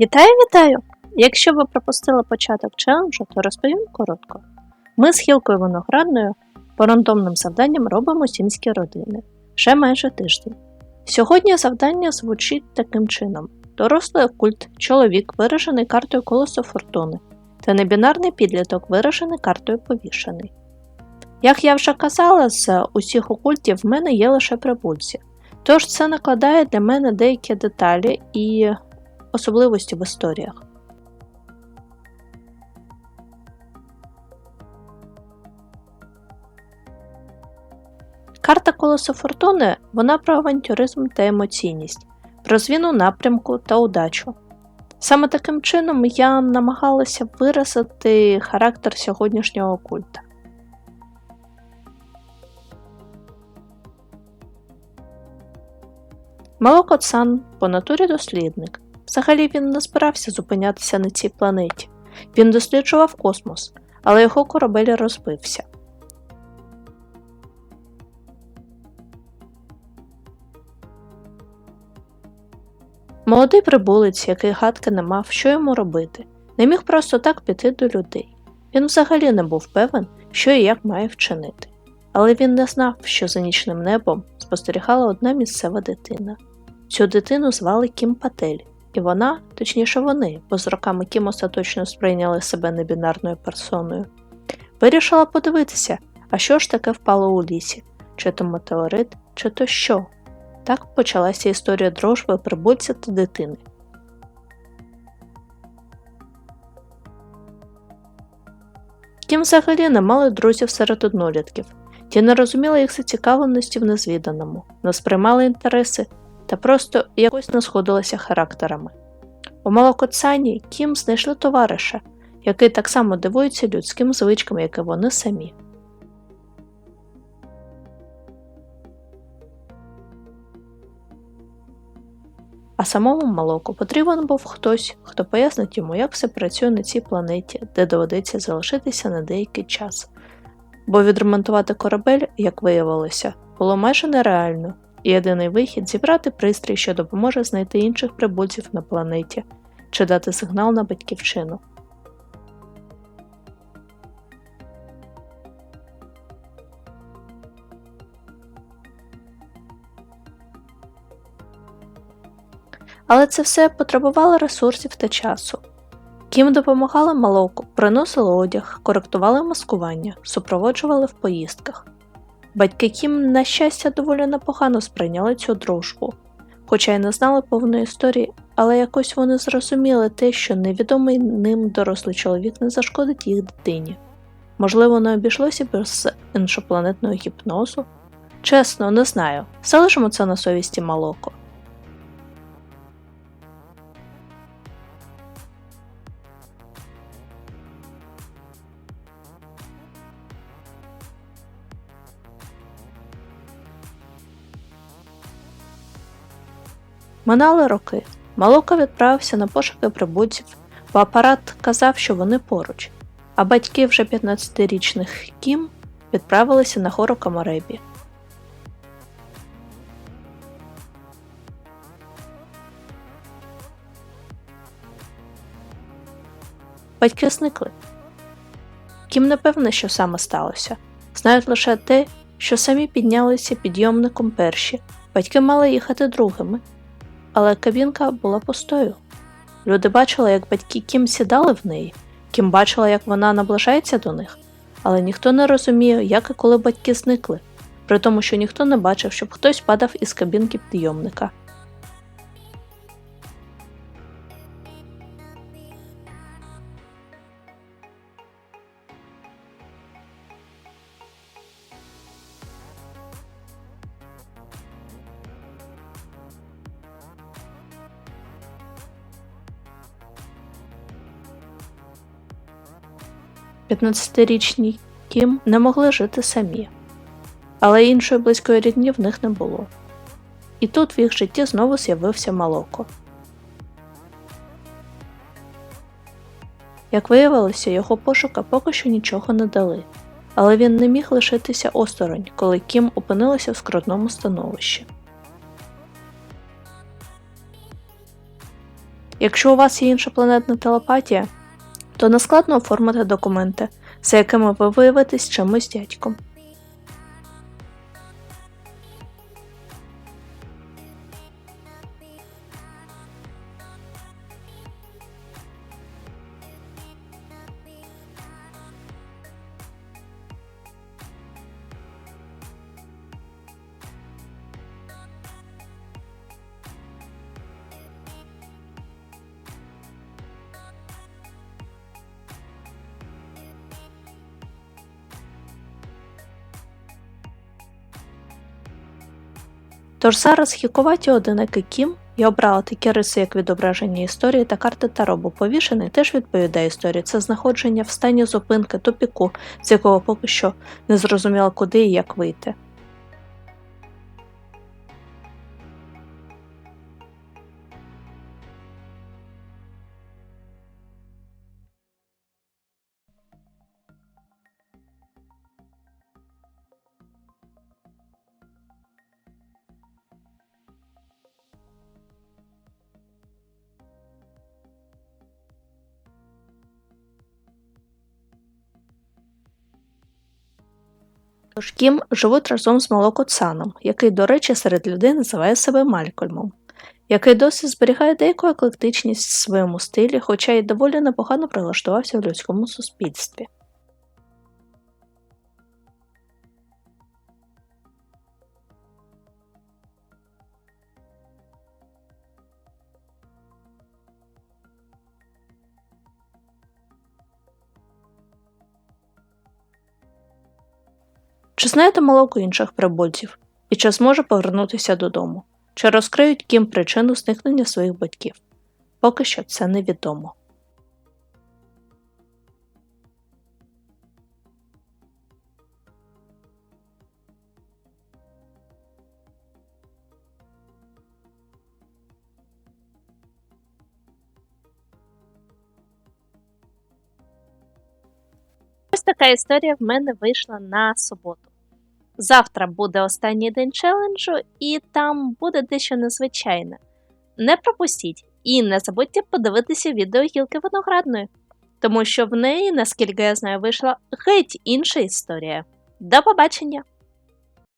Вітаю, вітаю! Якщо ви пропустили початок челенджу, то розповім коротко. Ми з Хілкою Виноградною по рандомним завданням робимо сімські родини ще майже тиждень. Сьогодні завдання звучить таким чином: дорослий окульт, чоловік, виражений картою колесо фортуни, та небінарний підліток, виражений картою повішений. Як я вже казала, з усіх окультів в мене є лише прибульці, тож це накладає для мене деякі деталі і особливості в історіях. Карта Колесо Фортуни вона про авантюризм та емоційність, про зміну напрямку та удачу. Саме таким чином я намагалася виразити характер сьогоднішнього культа. Малокоцан по натурі дослідник. Взагалі він не збирався зупинятися на цій планеті. Він досліджував космос, але його корабель розбився. Молодий прибулець, який гадки не мав, що йому робити, не міг просто так піти до людей. Він взагалі не був певен, що і як має вчинити. Але він не знав, що за нічним небом спостерігала одна місцева дитина. Цю дитину звали Кім Патель, і вона, точніше вони, бо з роками Кім остаточно сприйняли себе небінарною персоною, вирішила подивитися, а що ж таке впало у лісі, чи то метеорит, чи то що. Так почалася історія дружби прибульця та дитини. Кім взагалі не мали друзів серед однолітків, ті не розуміли їх зацікавленості в незвіданому, не сприймали інтереси та просто якось не сходилися характерами. У Малокоцані Кім знайшли товариша, який так само дивується людським звичкам, як і вони самі. А самому Малоку потрібен був хтось, хто пояснить йому, як все працює на цій планеті, де доведеться залишитися на деякий час. Бо відремонтувати корабель, як виявилося, було майже нереально, єдиний вихід зібрати пристрій, що допоможе знайти інших прибульців на планеті, чи дати сигнал на батьківщину. Але це все потребувало ресурсів та часу. Кім допомагали Малоку, приносили одяг, коректували маскування, супроводжували в поїздках. Батьки Кім, на щастя, доволі непогано сприйняли цю дружбу, хоча й не знали повної історії, але якось вони зрозуміли те, що невідомий ним дорослий чоловік не зашкодить їх дитині. Можливо, не обійшлося без іншопланетного гіпнозу? Чесно, не знаю. Залишимо це на совісті Малоко. Минали роки. Малока відправився на пошуки прибульців, бо апарат казав, що вони поруч, а батьки вже 15-річних Кім відправилися на гору Камаребі. Батьки зникли. Кім не певне, що саме сталося. Знають лише те, що самі піднялися підйомником перші, батьки мали їхати другими, але кабінка була пустою. Люди бачили, як батьки Кім сідали в неї, Кім бачила, як вона наближається до них, але ніхто не розуміє, як і коли батьки зникли, при тому, що ніхто не бачив, щоб хтось падав із кабінки підйомника. П'ятнадцятирічні Кім не могли жити самі, але іншої близької рідні в них не було. І тут в їх житті знову з'явився Малоко. Як виявилося, його пошука поки що нічого не дали, але він не міг лишитися осторонь, коли Кім опинилася в скрутному становищі. Якщо у вас є іншопланетна телепатія, то нескладно оформити документи, за якими ви виявитесь чимось дядьком. Тож зараз хікуваті одинакий Кім я обрала такі риси, як відображення історії та карти Таро, бо повішений теж відповідає історії. Це знаходження в стані зупинки тупіку, з якого поки що не зрозуміла, куди і як вийти. Тож Кім живуть разом з Молокоцаном, який, до речі, серед людей називає себе Малькольмом, який досі зберігає деяку еклектичність в своєму стилі, хоча й доволі непогано прилаштувався в людському суспільстві. Чи знаєте молоко інших прибульців? І чи зможе повернутися додому? Чи розкриють Кім причину зникнення своїх батьків? Поки що це невідомо. Ось така історія в мене вийшла на суботу. Завтра буде останній день челенджу, і там буде дещо незвичайне. Не пропустіть і не забудьте подивитися відео гілки виноградної, тому що в неї, наскільки я знаю, вийшла геть інша історія. До побачення!